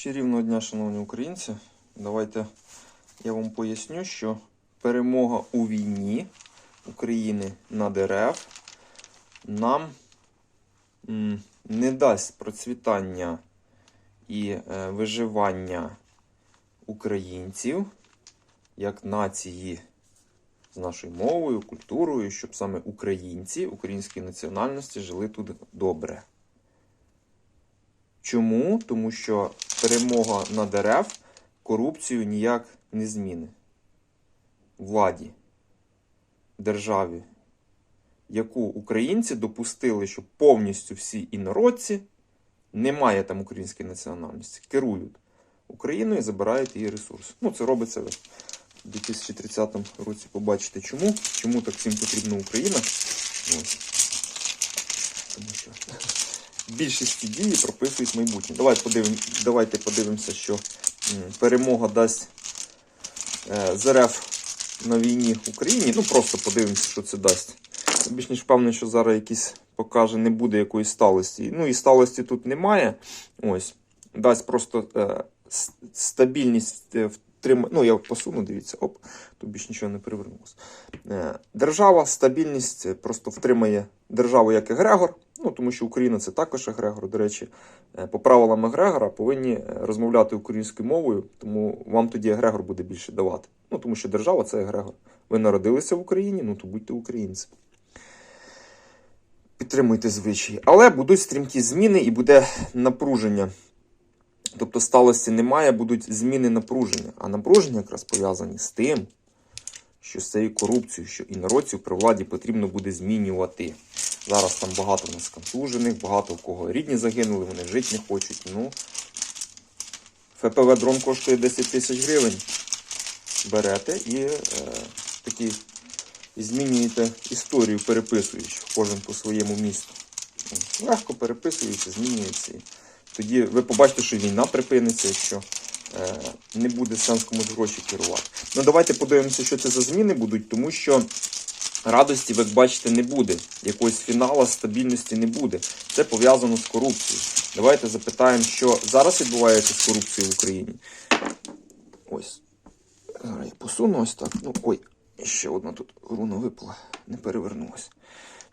Чарівного дня, шановні українці. Давайте я вам поясню, що перемога у війні України над РФ нам не дасть процвітання і е, виживання українців як нації з нашою мовою, культурою, щоб саме українці, української національності жили тут добре. Чому? Тому що перемога над РФ корупцію ніяк не зміни. Владі, державі, яку українці допустили, що повністю всі інородці, немає там української національності, керують Україною і забирають її ресурси. Ну, це робиться ви в 2030 році. Побачите чому. Чому так всім потрібна Україна. Ось. Тому що більшості дії прописують майбутнє. Давайте, подивим, давайте подивимося, що перемога дасть е, з РФ на війні в Україні. Ну просто подивимося, що це дасть. Більш ніж впевнений, що зараз якісь покаже, не буде якоїсь сталості. Ну і сталості тут немає. Ось. Дасть просто е, стабільність е, втрим... Ну, я посуну, дивіться, оп, тут більш нічого не перевернулося. Е, Держава, стабільність е, просто втримає державу як егрегор. Ну, тому що Україна це також егрегор. До речі, е, по правилам егрегора повинні розмовляти українською мовою, тому вам тоді егрегор буде більше давати. Ну, тому що держава це егрегор. Ви народилися в Україні, ну то будьте українці. Підтримуйте звичаї. Але будуть стрімкі зміни і буде напруження. Тобто сталості немає, будуть зміни напруження. А напруження якраз пов'язані з тим, що з цією корупцією, що інородців при владі потрібно буде змінювати. Зараз там багато в нас контужених, багато в кого рідні загинули, вони жити не хочуть. Ну, ФПВ дрон коштує 10 тисяч гривень. Берете і е, такі і змінюєте історію, переписуючи кожен по своєму місту. Легко переписується, змінюється. Тоді ви побачите, що війна припиниться, якщо е, не буде сенс комусь гроші керувати. Ну давайте подивимося, що це за зміни будуть, тому що радості, ви бачите, не буде. Якогось фіналу, стабільності не буде. Це пов'язано з корупцією. Давайте запитаємо, що зараз відбувається з корупцією в Україні. Ось. Зараз я посуну ось так. Ну, ой, ще одна тут руна випала, не перевернулася.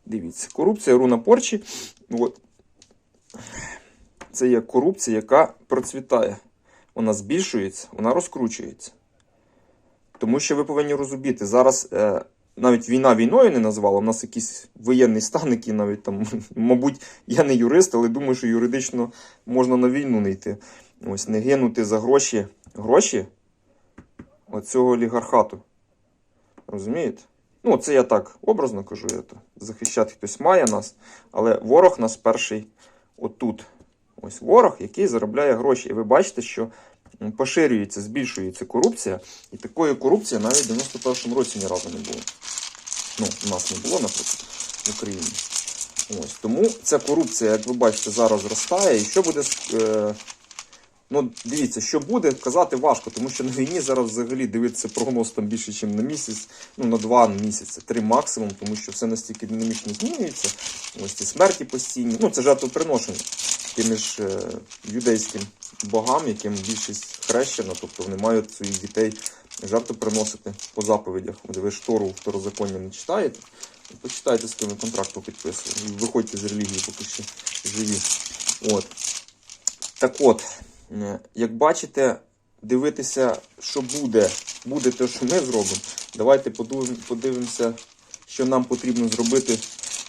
Дивіться, корупція, руна порчі. От. Це є корупція, яка процвітає. Вона збільшується, вона розкручується. Тому що ви повинні розуміти, зараз е, навіть війна війною не назвала, у нас якийсь воєнний стан, який навіть там, мабуть, я не юрист, але думаю, що юридично можна на війну не йти. Ось не гинути за гроші. Гроші оцього олігархату. Розумієте? Ну, це я так образно кажу, я то. захищати хтось має нас, але ворог нас перший отут. Ось ворог, який заробляє гроші. І ви бачите, що поширюється, збільшується корупція, і такої корупції навіть в 91-му році ні разу не було. Ну, у нас не було, наприклад, в Україні. Ось тому ця корупція, як ви бачите, зараз зростає. І що буде з. Е, ну, дивіться, що буде, казати важко, тому що на війні зараз взагалі дивитися прогноз там більше, ніж на місяць, ну на два місяці, три максимум, тому що все настільки динамічно змінюється. Ось ці смерті постійні. Ну, це жертвоприношення тими ж е, юдейським богам, яким більшість хрещена, тобто вони мають своїх дітей жертву приносити по заповідях. От Ви ж Тору второзаконня не читаєте. Почитайте, з ким контракту підписували. Виходьте з релігії, поки ще живі. От. Так от, як бачите, дивитися, що буде, буде те, що ми зробимо. Давайте подивимося, що нам потрібно зробити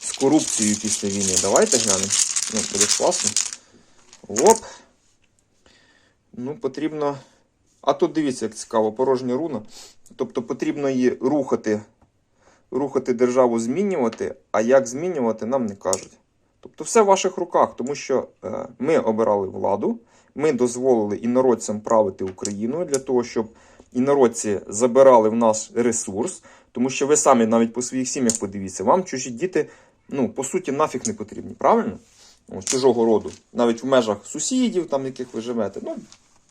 з корупцією після війни. Давайте глянемо. Ну, буде класно. Оп. Ну, потрібно. А тут дивіться, як цікаво, порожня руна. Тобто потрібно її рухати, рухати державу, змінювати, а як змінювати, нам не кажуть. Тобто все в ваших руках, тому що е, ми обирали владу, ми дозволили інородцям правити Україною для того, щоб інородці забирали в нас ресурс, тому що ви самі навіть по своїх сім'ях подивіться, вам чужі діти, ну, по суті, нафіг не потрібні, правильно? Ось, чужого роду, навіть в межах сусідів, там, яких ви живете. Ну,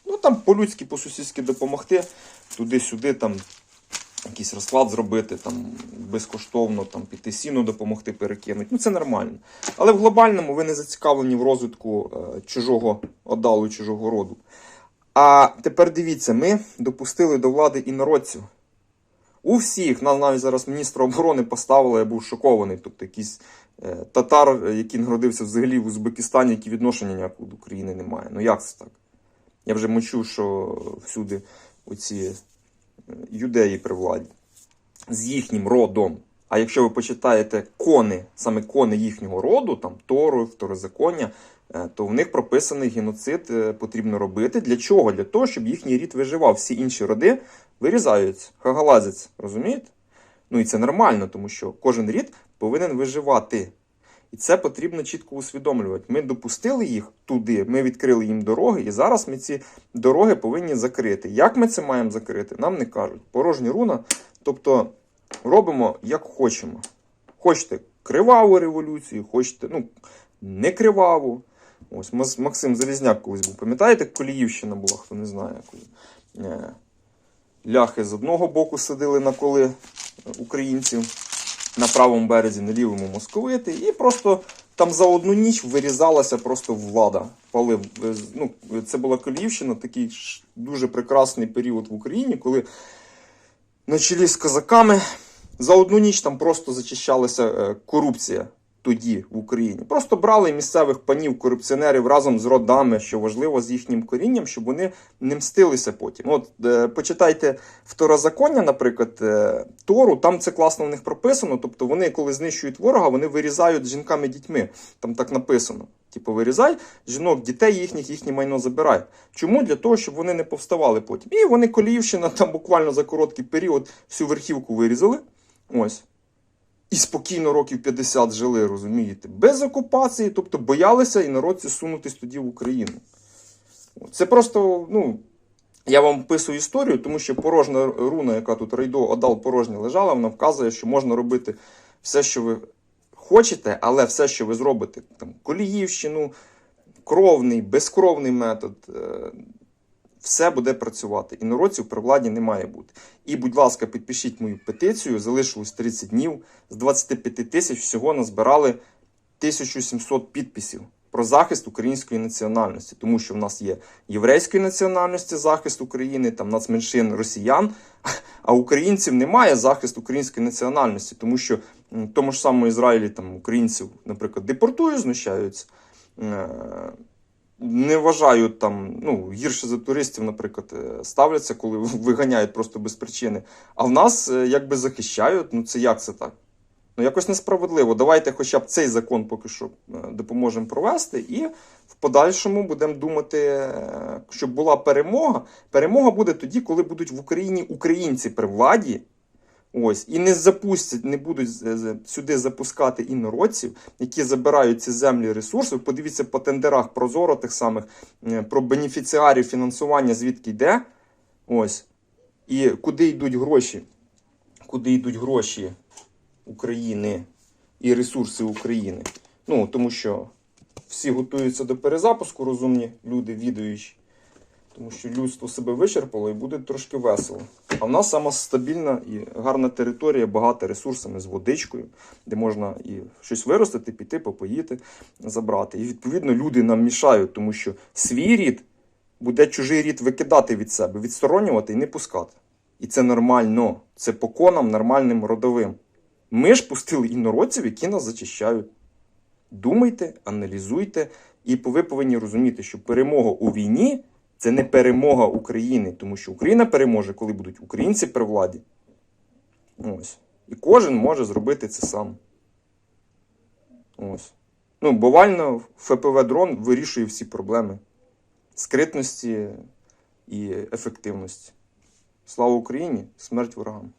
ну там по-людськи, по-сусідськи допомогти, туди-сюди, там якийсь розклад зробити, там безкоштовно там, піти сіну допомогти перекинути. Ну це нормально. Але в глобальному ви не зацікавлені в розвитку е, чужого одалу, чужого роду. А тепер дивіться, ми допустили до влади інородців. У всіх, нас навіть зараз міністра оборони поставили, я був шокований. Тобто якийсь е, татар, е, який народився взагалі в Узбекистані, який відношення ніякого до України не має. Ну як це так? Я вже мочу, що всюди оці юдеї при владі з їхнім родом. А якщо ви почитаєте кони, саме кони їхнього роду, там Тору, второзаконня, е, то в них прописаний геноцид е, потрібно робити. Для чого? Для того, щоб їхній рід виживав. Всі інші роди вирізаються, хагалазяться, розумієте? Ну і це нормально, тому що кожен рід повинен виживати. І це потрібно чітко усвідомлювати. Ми допустили їх туди, ми відкрили їм дороги, і зараз ми ці дороги повинні закрити. Як ми це маємо закрити, нам не кажуть. Порожня руна. Тобто робимо як хочемо. Хочете криваву революцію, хочете, ну, не криваву. Ось Максим Залізняк колись був. Пам'ятаєте, Коліївщина була, хто не знає, коли е, ляхи з одного боку садили на коли е, українців на правому березі, на лівому московити, і просто там за одну ніч вирізалася просто влада. Палив. Е, Ну, це була Коліївщина, такий дуже прекрасний період в Україні, коли на чолі з козаками за одну ніч там просто зачищалася е, корупція тоді в Україні. Просто брали місцевих панів, корупціонерів разом з родами, що важливо з їхнім корінням, щоб вони не мстилися потім. От е, почитайте второзаконня, наприклад, е, Тору, там це класно в них прописано. Тобто вони, коли знищують ворога, вони вирізають жінками дітьми. Там так написано. Типу, вирізай жінок, дітей їхніх, їхнє майно забирай. Чому? Для того, щоб вони не повставали потім. І вони Коліївщина там буквально за короткий період всю верхівку вирізали. Ось. І спокійно років 50 жили, розумієте? Без окупації, тобто боялися інородці сунутись тоді в Україну. Це просто, ну, я вам описую історію, тому що порожня руна, яка тут рейдо Одал порожня лежала, вона вказує, що можна робити все, що ви хочете, але все, що ви зробите, там, Коліївщину, кровний, безкровний метод, е, все буде працювати. Інородців при владі не має бути. І, будь ласка, підпишіть мою петицію. Залишилось 30 днів. З 25 тисяч всього назбирали 1700 підписів про захист української національності, тому що в нас є єврейської національності захист України, там нацменшин росіян, а українців немає захист української національності, тому що в тому ж самому Ізраїлі там українців, наприклад, депортують, знущаються. Не вважають там, ну, гірше за туристів, наприклад, е, ставляться, коли виганяють просто без причини. А в нас е, якби захищають. Ну це як це так? Ну якось несправедливо. Давайте хоча б цей закон поки що е, допоможемо провести, і в подальшому будемо думати, щоб була перемога. Перемога буде тоді, коли будуть в Україні українці при владі. Ось, і не запустять, не будуть сюди запускати інородців, які забирають ці землі ресурси. Подивіться по тендерах Прозоро тих самих е, про бенефіціарів фінансування, звідки йде. Ось. І куди йдуть гроші? Куди йдуть гроші України і ресурси України? Ну, тому що всі готуються до перезапуску, розумні люди, відуючі. Тому що людство себе вичерпало і буде трошки весело. А в нас сама стабільна і гарна територія, багата ресурсами з водичкою, де можна і щось виростити, піти, попоїти, забрати. І відповідно люди нам мішають, тому що свій рід буде чужий рід викидати від себе, відсторонювати і не пускати. І це нормально. Це по конам нормальним родовим. Ми ж пустили інородців, які нас зачищають. Думайте, аналізуйте, і ви повинні розуміти, що перемога у війні це не перемога України, тому що Україна переможе, коли будуть українці при владі. Ось. І кожен може зробити це сам. Ось. Ну, бувально ФПВ дрон вирішує всі проблеми скритності і ефективності. Слава Україні! Смерть ворогам!